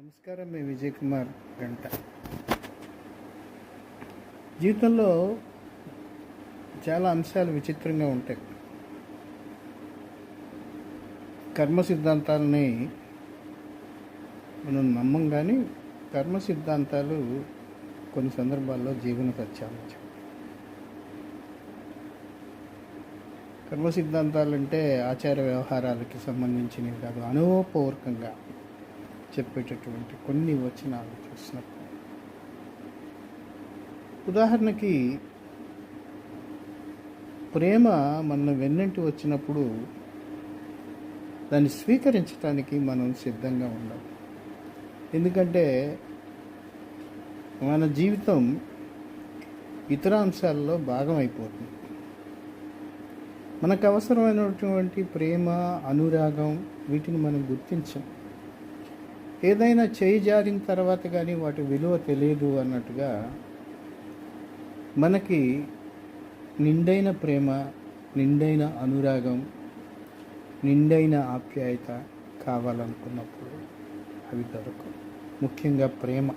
నమస్కారం మీ విజయ్ కుమార్ గంట. జీవితంలో చాలా అంశాలు విచిత్రంగా ఉంటాయి. కర్మ సిద్ధాంతాలని మనం నమ్మం కానీ కర్మ సిద్ధాంతాలు కొన్ని సందర్భాల్లో జీవన సత్యాలు కర్మ సిద్ధాంతాలు అంటే ఆచార వ్యవహారాలకి సంబంధించినవి కాదు అనుభవపూర్వకంగా. చెప్పేటటువంటి కొన్ని వచనాలు చూసినప్పుడు. ఉదాహరణకి ప్రేమ మన వెన్నంటి వచ్చినప్పుడు దాన్ని స్వీకరించడానికి మనం సిద్ధంగా ఉండాలి. ఎందుకంటే మన జీవితం ఇతర అంశాల్లో భాగం అయిపోతుంది మనకు అవసరమైనటువంటి ప్రేమ అనురాగం వీటిని మనం గుర్తించాం. ఏదైనా చేయి జారిన తర్వాత కానీ వాటి విలువ తెలియదు అన్నట్టుగా మనకి నిండైన ప్రేమ నిండైన అనురాగం నిండైన ఆప్యాయత కావాలనుకున్నప్పుడు అవి దొరకవు. ముఖ్యంగా ప్రేమ.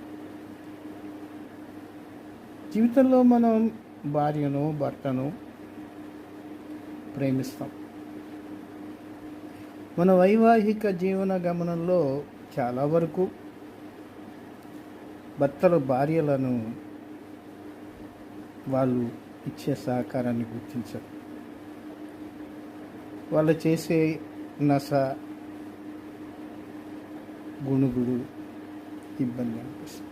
జీవితంలో మనం భార్యను భర్తను ప్రేమిస్తాం. మన వైవాహిక జీవన గమనంలో చాలా వరకు భర్తలు భార్యలను వాళ్ళు ఇచ్చే సహకారాన్ని గుర్తించరు. వాళ్ళు చేసే నస గుణుగుడు ఇబ్బంది అనిపిస్తుంది.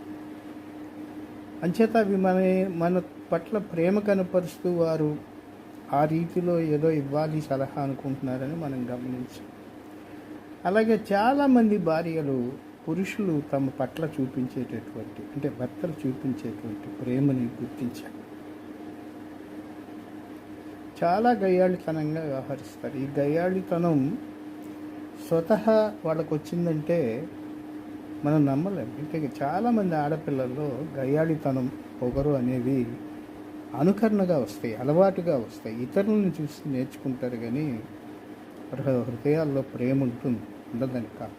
అంచేత అవి మన మన పట్ల ప్రేమ కనపరుస్తూ వారు ఆ రీతిలో ఏదో ఇవ్వాలి సలహా అనుకుంటున్నారని మనం గమనించాం అలాగే చాలామంది భార్యలు పురుషులు తమ పట్ల చూపించేటటువంటి అంటే భర్తలు చూపించేటువంటి ప్రేమని గుర్తించారు. చాలా గయ్యాళితనంగా వ్యవహరిస్తారు. ఈ గయ్యాళితనం స్వతహా వాళ్ళకు వచ్చిందంటే మనం నమ్మలేం. అంటే చాలామంది ఆడపిల్లల్లో గయ్యాళితనం పొగరు అనేవి అనుకరణగా వస్తాయి అలవాటుగా వస్తాయి. ఇతరులను చూసి నేర్చుకుంటారు కానీ హృదయాల్లో ప్రేమ ఉంటుంది. ఉండదని కాదు.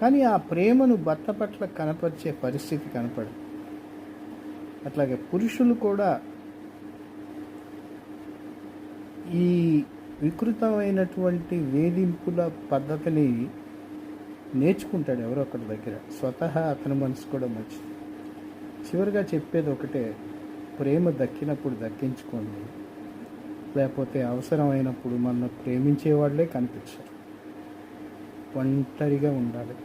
కానీ ఆ ప్రేమను భర్త పట్ల కనపరిచే పరిస్థితి కనపడదు. అట్లాగే పురుషులు కూడా ఈ వికృతమైనటువంటి వేధింపుల పద్ధతిని నేర్చుకుంటాడు ఎవరో ఒకరి దగ్గర. స్వతహా అతని మనసు కూడా మంచిది. చివరిగా చెప్పేది ఒకటే ప్రేమ దక్కినప్పుడు దక్కించుకోండి. లేకపోతే అవసరమైనప్పుడు మన ప్రేమించే వాళ్ళే ఒంటరిగా ఉండాలి.